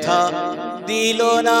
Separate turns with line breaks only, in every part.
ব্যথা দিল না।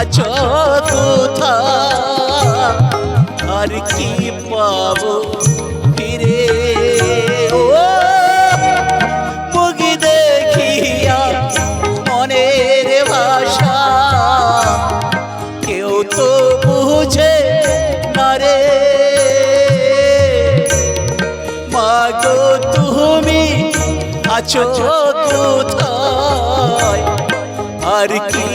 আছো কোথা আর কি পাবো ফিরে ও মুখ দেখিয়া মনের ভাষা কেউ তো বুঝে না রে মাগো তুমি আছো কোথায় আর কি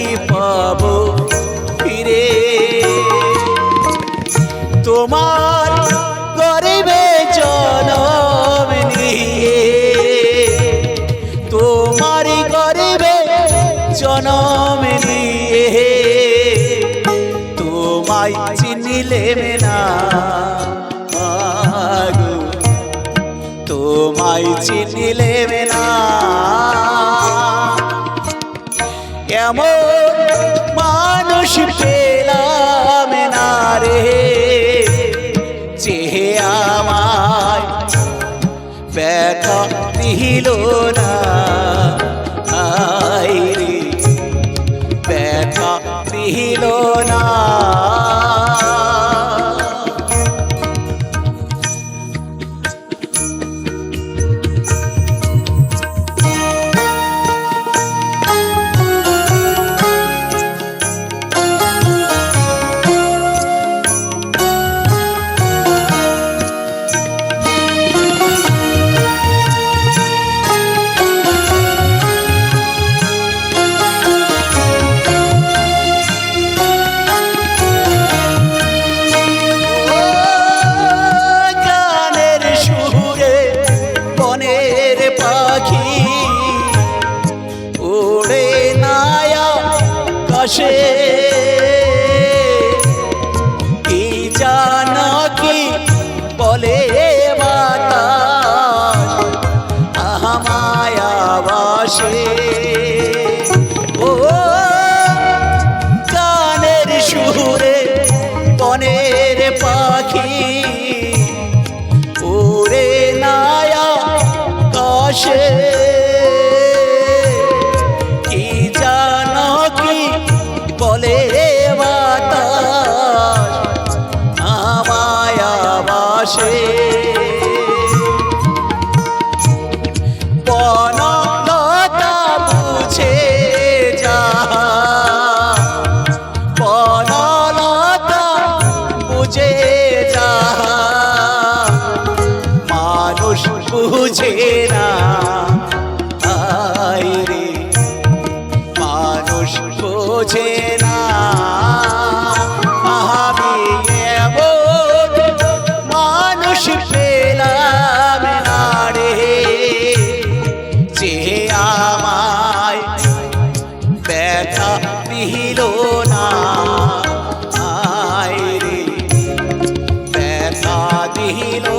তোমায় চিনিলে না। এমন মানুষ পেলাম না রে। চেহে আমায় ব্যথা দিল না। ব্যথা দিল না। বনের পাখি। ওরে নায়া কাশে y